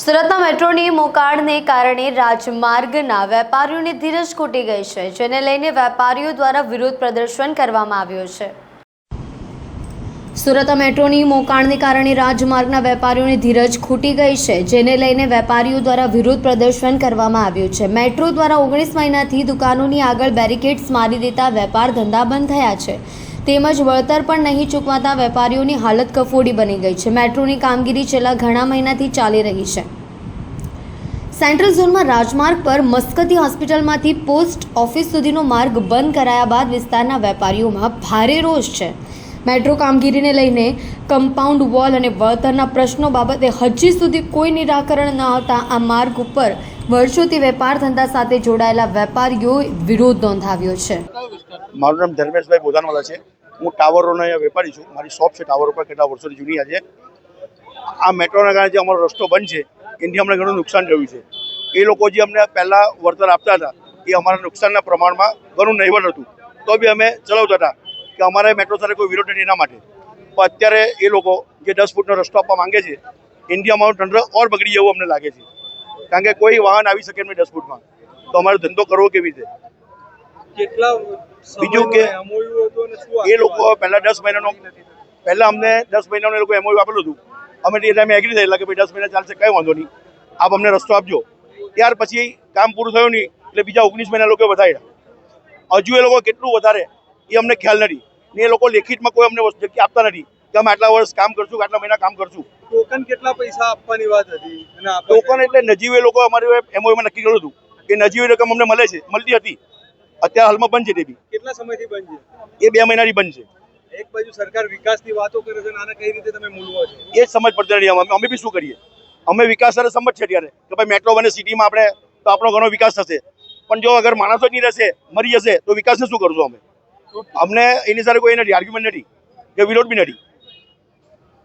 સુરતના મેટ્રોની મોકાણને કારણે રાજમાર્ગના વેપારીઓની ધીરજ ખૂટી ગઈ છે, જેને લઈને વેપારીઓ દ્વારા વિરોધ પ્રદર્શન કરવામાં આવ્યું છે. સુરત મેટ્રોની મોકાણને કારણે રાજમાર્ગના વેપારીઓની ધીરજ ખૂટી ગઈ છે, જેને લઈને વેપારીઓ દ્વારા વિરોધ પ્રદર્શન કરવામાં આવ્યું છે. મેટ્રો દ્વારા ઓગણીસ મહિનાથી દુકાનોની આગળ બેરિકેડ્સ મારી દેતા વેપાર ધંધા બંધ થયા છે. તેમજ વળતર પણ નહીં ચૂકવાતા વેપારીઓની હાલત કફોડી બની ગઈ છે. મેટ્રોની કામગીરી છેલ્લા ઘણા મહિનાથી ચાલી રહી છે. સેન્ટ્રલ ઝોનમાં રાજમાર્ગ પર મસ્કતી હોસ્પિટલમાંથી પોસ્ટ ઓફિસ સુધીનો માર્ગ બંધ કરાયા બાદ વિસ્તારના વેપારીઓમાં ભારે રોષ છે. મેટ્રો કામગીરીને લઈને કમ્પાઉન્ડ વોલ અને વળતરના પ્રશ્નો બાબતે હજી સુધી કોઈ નિરાકરણ ન આવતા આ માર્ગ ઉપર વર્ષોથી વેપાર ધંધા સાથે જોડાયેલા વેપારીઓએ વિરોધ નોંધાવ્યો છે. મારું નામ ધર્મેશભાઈ બોધાનવાલા છે. હું ટાવરોનો અહીંયા વેપારી છું. મારી શોપ છે ટાવર ઉપર કેટલા વર્ષોની જૂની આજે આ મેટ્રોના કારણે જે અમારો રસ્તો બંધ છે એનાથી અમને ઘણું નુકસાન થયું છે. એ લોકો જે અમને પહેલાં વળતર આપતા હતા એ અમારા નુકસાનના પ્રમાણમાં ઘણું નહીવટ હતું. તો બી અમે ચલાવતા હતા કે અમારે મેટ્રો સાથે કોઈ વિરોધ નથી એના માટે. પણ અત્યારે એ લોકો જે દસ ફૂટનો રસ્તો આપવા માંગે છે એનાથી અમારું તંત્ર ઓર બગડી જવું અમને લાગે છે. કારણ કે કોઈ વાહન આવી શકે નહીં દસ ફૂટમાં. તો અમારો ધંધો કરવો કેવી રીતે? કેટલા બીજું કે એ લોકો પહેલા દસ મહિનાનો પહેલા અમને દસ મહિનાનો એ લોકો એમઓયુ આપેલું હતું. અમે ટાઈમે એગ્રી થયેલા કે ભાઈ દસ મહિના ચાલશે કંઈ વાંધો નહીં. આપ અમને રસ્તો આપજો. ત્યાર પછી કામ પૂરું થયું નહીં એટલે બીજા ઓગણીસ મહિના લોકો વધાર્યા. હજુ એ લોકો કેટલું વધારે એ અમને ખ્યાલ નથી. ને એ લોકો લેખિતમાં કોઈ અમને વસ્તુ આપતા નથી કે અમે આટલા વર્ષ કામ કરશું આટલા મહિના કામ કરશું. ટોકન કેટલા પૈસા આપવાની વાત હતી? ટોકન એટલે નજીવે એ લોકો અમારે એમઓયુમાં નક્કી કર્યું હતું કે નજીવી રકમ અમને મળે છે મળતી હતી. અત્યારે હાલમાં બંધ છે તે બી. કેટલા સમયથી બંધ છે? એ બે મહિનાની બંધ છે. એક બાજુ સરકાર વિકાસની વાતો કરે છે આને કઈ રીતે તમે મૂલવો છો? એ સમજ પડતી નથી અમે અમે બી શું કરીએ? અમે વિકાસ સાથે સમજ છે ત્યારે કે ભાઈ મેટ્રો બને સિટીમાં આપણે તો આપણો ઘણો વિકાસ થશે. પણ જો અગર માણસો જ નહીં રહેશે મરી જશે તો વિકાસને શું કરશું અમે? અમને એની સાથે કોઈ નથી આર્ગ્યુમેન્ટ નથી કે વિરોધ બી નથી.